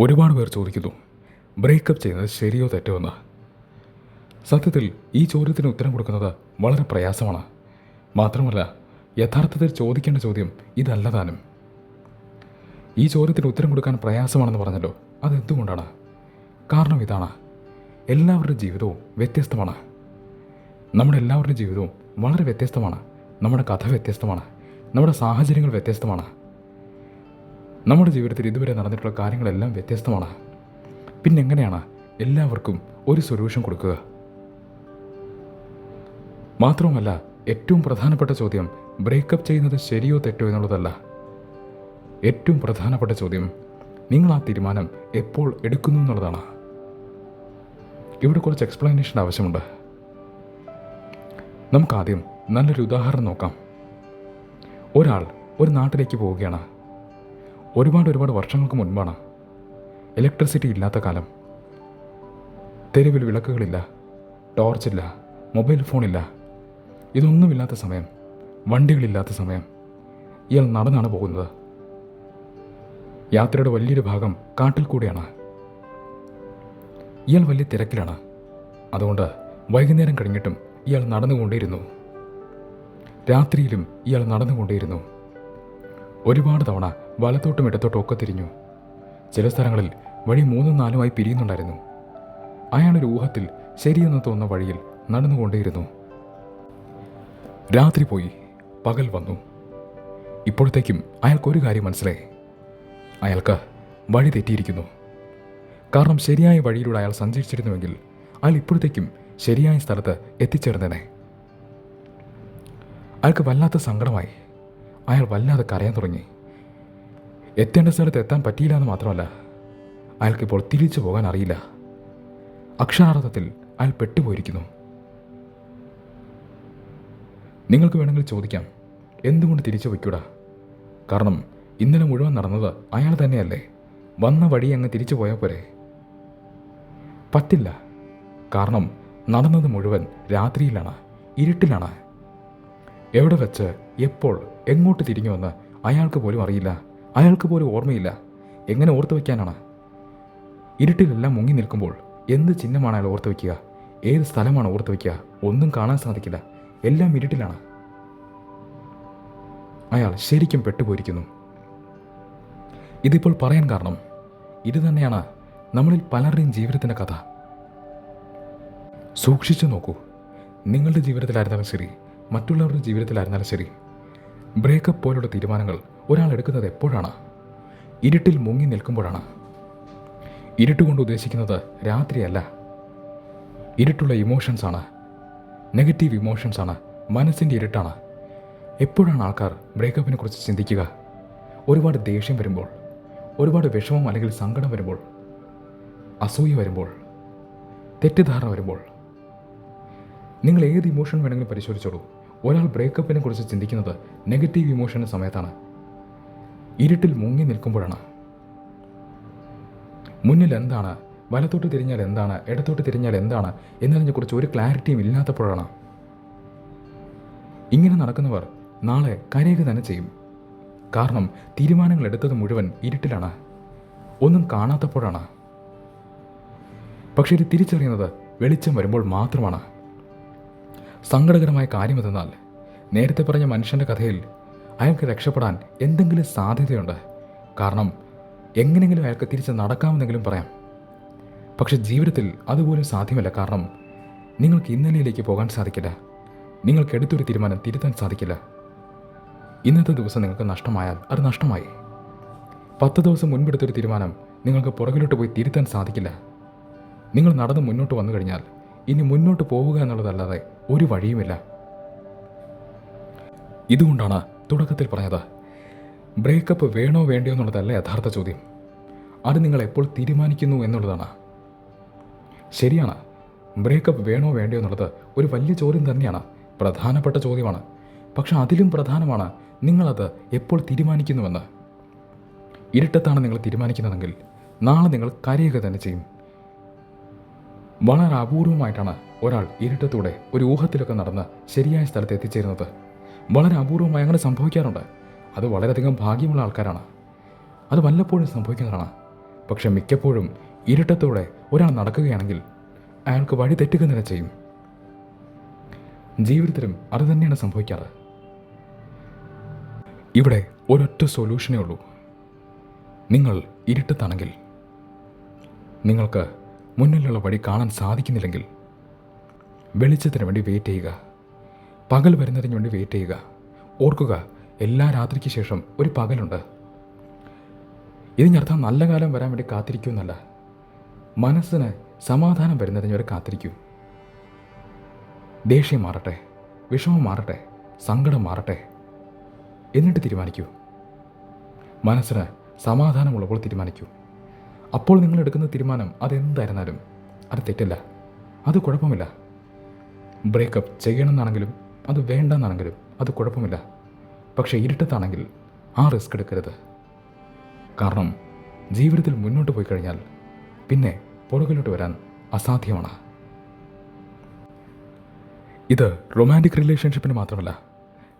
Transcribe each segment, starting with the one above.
ഒരുപാട് പേർ ചോദിക്കുന്നു ബ്രേക്കപ്പ് ചെയ്യുന്നത് ശരിയോ തെറ്റോ എന്ന്? സത്യത്തിൽ ഈ ചോദ്യത്തിന് ഉത്തരം കൊടുക്കുന്നത് വളരെ പ്രയാസമാണ്. മാത്രമല്ല യഥാർത്ഥത്തിൽ ചോദിക്കേണ്ട ചോദ്യം ഇതല്ല താനും. ഈ ചോദ്യത്തിന് ഉത്തരം കൊടുക്കാൻ പ്രയാസമാണെന്ന് പറഞ്ഞല്ലോ അതെന്തുകൊണ്ടാണ്? കാരണം ഇതാണ്. എല്ലാവരുടെ ജീവിതവും വ്യത്യസ്തമാണ്. നമ്മുടെ എല്ലാവരുടെ ജീവിതവും വളരെ വ്യത്യസ്തമാണ്. നമ്മുടെ കഥ വ്യത്യസ്തമാണ്. നമ്മുടെ സാഹചര്യങ്ങൾ വ്യത്യസ്തമാണ്. നമ്മുടെ ജീവിതത്തിൽ ഇതുവരെ നടന്നിട്ടുള്ള കാര്യങ്ങളെല്ലാം വ്യത്യസ്തമാണ്. പിന്നെ എങ്ങനെയാണ് എല്ലാവർക്കും ഒരു സൊല്യൂഷൻ കൊടുക്കുക? മാത്രവുമല്ല ഏറ്റവും പ്രധാനപ്പെട്ട ചോദ്യം ബ്രേക്കപ്പ് ചെയ്യുന്നത് ശരിയോ തെറ്റോ എന്നുള്ളതല്ല. ഏറ്റവും പ്രധാനപ്പെട്ട ചോദ്യം നിങ്ങൾ ആ തീരുമാനം എപ്പോൾ എടുക്കുന്നു എന്നുള്ളതാണ്. ഇവിടെ കുറച്ച് എക്സ്പ്ലനേഷൻ ആവശ്യമുണ്ട്. നമുക്കാദ്യം നല്ലൊരു ഉദാഹരണം നോക്കാം. ഒരാൾ ഒരു നാട്ടിലേക്ക് പോവുകയാണ്. ഒരുപാട് ഒരുപാട് വർഷങ്ങൾക്ക് മുൻപാണ്. ഇലക്ട്രിസിറ്റി ഇല്ലാത്ത കാലം. തെരുവിൽ വിളക്കുകളില്ല ടോർച്ചില്ല മൊബൈൽ ഫോണില്ല ഇതൊന്നുമില്ലാത്ത സമയം വണ്ടികളില്ലാത്ത സമയം. ഇയാൾ നടന്നാണ് പോകുന്നത്. യാത്രയുടെ വലിയൊരു ഭാഗം കാട്ടിൽ കൂടിയാണ്. ഇയാൾ വലിയ തിരക്കിലാണ്. അതുകൊണ്ട് വൈകുന്നേരം കഴിഞ്ഞിട്ടും ഇയാൾ നടന്നുകൊണ്ടേയിരുന്നു. രാത്രിയിലും ഇയാൾ നടന്നുകൊണ്ടേയിരുന്നു. ഒരുപാട് തവണ വലത്തോട്ടും ഇടത്തോട്ടും ഒക്കെ തിരിഞ്ഞു. ചില സ്ഥലങ്ങളിൽ വഴി മൂന്നും നാലുമായി പിരിയുന്നുണ്ടായിരുന്നു. അയാളൊരു ഊഹത്തിൽ ശരിയെന്ന് തോന്നുന്ന വഴിയിൽ നടന്നുകൊണ്ടേയിരുന്നു. രാത്രി പോയി പകൽ വന്നു. ഇപ്പോഴത്തേക്കും അയാൾക്കൊരു കാര്യം മനസ്സിലായി. അയാൾക്ക് വഴി തെറ്റിയിരിക്കുന്നു. കാരണം ശരിയായ വഴിയിലൂടെ അയാൾ സഞ്ചരിച്ചിരുന്നുവെങ്കിൽ അയാൾ ഇപ്പോഴത്തേക്കും ശരിയായ സ്ഥലത്ത് എത്തിച്ചേർന്നേനെ. അയാൾക്ക് വല്ലാത്ത സങ്കടമായി. അയാൾ വല്ലാതെ കരയാൻ തുടങ്ങി. എത്തേണ്ട സ്ഥലത്ത് എത്താൻ പറ്റിയില്ല എന്ന് മാത്രമല്ല അയാൾക്കിപ്പോൾ തിരിച്ചു പോകാൻ അറിയില്ല. അക്ഷരാർത്ഥത്തിൽ അയാൾ പെട്ടുപോയിരിക്കുന്നു. നിങ്ങൾക്ക് വേണമെങ്കിൽ ചോദിക്കാം എന്തുകൊണ്ട് തിരിച്ചു വയ്ക്കൂടാ കാരണം ഇന്നലെ മുഴുവൻ നടന്നത് അയാൾ തന്നെയല്ലേ. വന്ന വഴി അങ്ങ് തിരിച്ചു പോയാൽ പോരെ? പറ്റില്ല. കാരണം നടന്നത് മുഴുവൻ രാത്രിയിലാണ് ഇരുട്ടിലാണ്. എവിടെ വെച്ച് എപ്പോൾ എങ്ങോട്ട് തിരിഞ്ഞുവെന്ന് അയാൾക്ക് പോലും അറിയില്ല. അയാൾക്ക് പോലും ഓർമ്മയില്ല. എങ്ങനെ ഓർത്തു വയ്ക്കാനാണ് ഇരുട്ടിലെല്ലാം മുങ്ങി നിൽക്കുമ്പോൾ എന്ത് ചിഹ്നമാണ് അയാൾ ഓർത്തു വയ്ക്കുക ഏത് സ്ഥലമാണ് ഓർത്തു വയ്ക്കുക ഒന്നും കാണാൻ സാധിക്കില്ല. എല്ലാം ഇരുട്ടിലാണ്. അയാൾ ശരിക്കും പെട്ടുപോയിരിക്കുന്നു. ഇതിപ്പോൾ പറയാൻ കാരണം ഇത് തന്നെയാണ് നമ്മളിൽ പലരുടെയും ജീവിതത്തിന്റെ കഥ. സൂക്ഷിച്ചു നോക്കൂ. നിങ്ങളുടെ ജീവിതത്തിലായിരുന്നാലും ശരി മറ്റുള്ളവരുടെ ജീവിതത്തിലായിരുന്നാലും ശരി ബ്രേക്കപ്പ് പോലുള്ള തീരുമാനങ്ങൾ ഒരാൾ എടുക്കുന്നത് എപ്പോഴാണ്? ഇരുട്ടിൽ മുങ്ങി നിൽക്കുമ്പോഴാണ്. ഇരുട്ട് കൊണ്ട് ഉദ്ദേശിക്കുന്നത് രാത്രിയല്ല. ഇരുട്ടുള്ള ഇമോഷൻസാണ് നെഗറ്റീവ് ഇമോഷൻസാണ് മനസ്സിന്റെ ഇരുട്ടാണ്. എപ്പോഴാണ് ആൾക്കാർ ബ്രേക്കപ്പിനെ കുറിച്ച് ചിന്തിക്കുക? ഒരുപാട് ദേഷ്യം വരുമ്പോൾ ഒരുപാട് വിഷമം അല്ലെങ്കിൽ സങ്കടം വരുമ്പോൾ അസൂയ വരുമ്പോൾ തെറ്റിദ്ധാരണ വരുമ്പോൾ. നിങ്ങൾ ഏത് ഇമോഷൻ വേണമെങ്കിലും പരിശോധിച്ചോളൂ. ഒരാൾ ബ്രേക്കപ്പിനെ കുറിച്ച് ചിന്തിക്കുന്നത് നെഗറ്റീവ് ഇമോഷന്റെ സമയത്താണ്. ഇരുട്ടിൽ മുങ്ങി നിൽക്കുമ്പോഴാണ്. മുന്നിൽ എന്താണ്? വലത്തോട്ട് തിരിഞ്ഞാൽ എന്താണ്? ഇടത്തോട്ട് തിരിഞ്ഞാൽ എന്താണ്? എന്നതിനെക്കുറിച്ച് ഒരു ക്ലാരിറ്റിയും ഇല്ലാത്തപ്പോഴാണ്. ഇങ്ങനെ നടക്കുന്നവർ നാളെ കരയുക തന്നെ ചെയ്യും. കാരണം തീരുമാനങ്ങൾ എടുത്തത് മുഴുവൻ ഇരുട്ടിലാണ്. ഒന്നും കാണാത്തപ്പോഴാണ്. പക്ഷേ ഇത് തിരിച്ചറിയുന്നത് വെളിച്ചം വരുമ്പോൾ മാത്രമാണ്. സങ്കടകരമായ കാര്യമെന്തെന്നാൽ നേരത്തെ പറഞ്ഞ മനുഷ്യന്റെ കഥയിൽ അയാൾക്ക് രക്ഷപ്പെടാൻ എന്തെങ്കിലും സാധ്യതയുണ്ട്? കാരണം എങ്ങനെയെങ്കിലും അയാൾക്ക് തിരിച്ച് നടക്കാമെന്നെങ്കിലും പറയാം. പക്ഷെ ജീവിതത്തിൽ അതുപോലും സാധ്യമല്ല. കാരണം നിങ്ങൾക്ക് ഇന്നലെയിലേക്ക് പോകാൻ സാധിക്കില്ല. നിങ്ങൾക്ക് എടുത്തൊരു തീരുമാനം തിരുത്താൻ സാധിക്കില്ല. ഇന്നത്തെ ദിവസം നിങ്ങൾക്ക് നഷ്ടമായാൽ അത് നഷ്ടമായി. പത്ത് ദിവസം മുൻപെടുത്തൊരു തീരുമാനം നിങ്ങൾക്ക് പുറകിലോട്ട് പോയി തിരുത്താൻ സാധിക്കില്ല. നിങ്ങൾ നടന്ന് മുന്നോട്ട് വന്നു കഴിഞ്ഞാൽ ഇനി മുന്നോട്ട് പോവുക എന്നുള്ളതല്ലാതെ ഒരു വഴിയുമില്ല. ഇതുകൊണ്ടാണ് തുടക്കത്തിൽ പറഞ്ഞത് ബ്രേക്കപ്പ് വേണോ വേണ്ടയോ എന്നുള്ളതല്ല യഥാർത്ഥ ചോദ്യം. അത് നിങ്ങൾ എപ്പോൾ തീരുമാനിക്കുന്നു എന്നുള്ളതാണ്. ശരിയാണ് ബ്രേക്കപ്പ് വേണോ വേണ്ടയോ എന്നുള്ളത് ഒരു വലിയ ചോദ്യം തന്നെയാണ് പ്രധാനപ്പെട്ട ചോദ്യമാണ്. പക്ഷെ അതിലും പ്രധാനമാണ് നിങ്ങളത് എപ്പോൾ തീരുമാനിക്കുന്നുവെന്ന്. ഇരുട്ടത്താണ് നിങ്ങൾ തീരുമാനിക്കുന്നതെങ്കിൽ നാളെ നിങ്ങൾ കരയുക തന്നെ ചെയ്യും. വളരെ അപൂർവമായിട്ടാണ് ഒരാൾ ഇരുട്ടത്തൂടെ ഒരു ഊഹത്തിലൊക്കെ നടന്ന് ശരിയായ സ്ഥലത്ത് എത്തിച്ചേരുന്നത്. വളരെ അപൂർവമായി അങ്ങനെ സംഭവിക്കാറുണ്ട്. അത് വളരെയധികം ഭാഗ്യമുള്ള ആൾക്കാരാണ്. അത് വല്ലപ്പോഴും സംഭവിക്കുന്നതാണ്. പക്ഷെ മിക്കപ്പോഴും ഇരുട്ടത്തോടെ ഒരാൾ നടക്കുകയാണെങ്കിൽ അയാൾക്ക് വഴി തെറ്റുക തന്നെ ചെയ്യും. ജീവിതത്തിലും അത് തന്നെയാണ് സംഭവിക്കാറ്. ഇവിടെ ഒരൊറ്റ സൊല്യൂഷനേ ഉള്ളൂ. നിങ്ങൾ ഇരുട്ടത്താണെങ്കിൽ നിങ്ങൾക്ക് മുന്നിലുള്ള വഴി കാണാൻ സാധിക്കുന്നില്ലെങ്കിൽ വെളിച്ചത്തിന് വേണ്ടി വെയിറ്റ് ചെയ്യുക. പകൽ വരുന്നതിന് വേണ്ടി വെയിറ്റ് ചെയ്യുക. ഓർക്കുക എല്ലാ രാത്രിക്ക് ശേഷം ഒരു പകലുണ്ട്. ഇതിനർത്ഥം നല്ല കാലം വരാൻ വേണ്ടി കാത്തിരിക്കൂ എന്നല്ല. മനസ്സിന് സമാധാനം വരുന്നതിന് വരെ കാത്തിരിക്കൂ. ദേഷ്യം മാറട്ടെ വിഷമം മാറട്ടെ സങ്കടം മാറട്ടെ എന്നിട്ട് തീരുമാനിക്കൂ. മനസ്സിന് സമാധാനമുള്ളപ്പോൾ തീരുമാനിക്കൂ. അപ്പോൾ നിങ്ങൾ എടുക്കുന്ന തീരുമാനം അതെന്തായിരുന്നാലും അത് തെറ്റില്ല. അത് കുഴപ്പമില്ല. ബ്രേക്കപ്പ് ചെയ്യണമെന്നാണെങ്കിലും അത് വേണ്ടെന്നാണെങ്കിലും അത് കുഴപ്പമില്ല. പക്ഷേ ഇരുട്ടത്താണെങ്കിൽ ആ റിസ്ക് എടുക്കരുത്. കാരണം ജീവിതത്തിൽ മുന്നോട്ട് പോയി കഴിഞ്ഞാൽ പിന്നെ പുറകിലോട്ട് വരാൻ അസാധ്യമാണ്. ഇത് റൊമാന്റിക് റിലേഷൻഷിപ്പിന് മാത്രമല്ല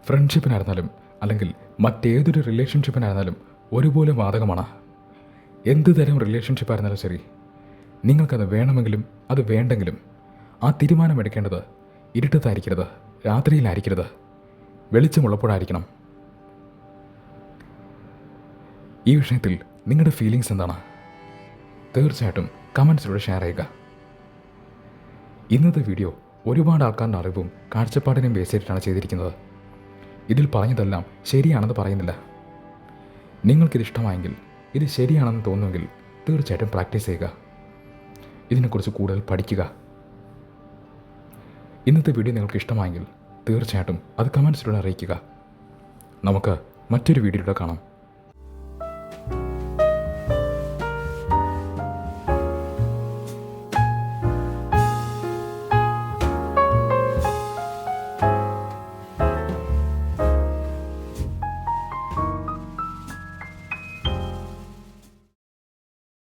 ഫ്രണ്ട്ഷിപ്പിനായിരുന്നാലും അല്ലെങ്കിൽ മറ്റേതൊരു റിലേഷൻഷിപ്പിനായിരുന്നാലും ഒരുപോലെ ബാധകമാണ് എന്ത് തരം റിലേഷൻഷിപ്പായിരുന്നാലും ശരി നിങ്ങൾക്കത് വേണമെങ്കിലും അത് വേണ്ടെങ്കിലും ആ തീരുമാനം എടുക്കേണ്ടത് ഇരുട്ടത്തായിരിക്കരുത്. രാത്രിയിലായിരിക്കരുത്. വെളിച്ചമുള്ളപ്പോഴായിരിക്കണം ഈ വിഷയത്തിൽ നിങ്ങളുടെ ഫീലിങ്സ് എന്താണ്? തീർച്ചയായിട്ടും കമൻസിലൂടെ ഷെയർ ചെയ്യുക. ഇന്നത്തെ വീഡിയോ ഒരുപാട് ആൾക്കാരുടെ അറിവും കാഴ്ചപ്പാടിനെയും ബേസ് ചെയ്തിട്ടാണ് ചെയ്തിരിക്കുന്നത്. ഇതിൽ പറഞ്ഞതെല്ലാം ശരിയാണെന്ന് പറയുന്നില്ല. നിങ്ങൾക്കിത് ഇഷ്ടമായെങ്കിൽ ഇത് ശരിയാണെന്ന് തോന്നുമെങ്കിൽ തീർച്ചയായിട്ടും പ്രാക്ടീസ് ചെയ്യുക. ഇതിനെക്കുറിച്ച് കൂടുതൽ പഠിക്കുക. ഇന്നത്തെ വീഡിയോ നിങ്ങൾക്ക് ഇഷ്ടമായെങ്കിൽ തീർച്ചയായിട്ടും അത് കമൻസിലൂടെ അറിയിക്കുക. നമുക്ക് മറ്റൊരു വീഡിയോയിലൂടെ കാണാം.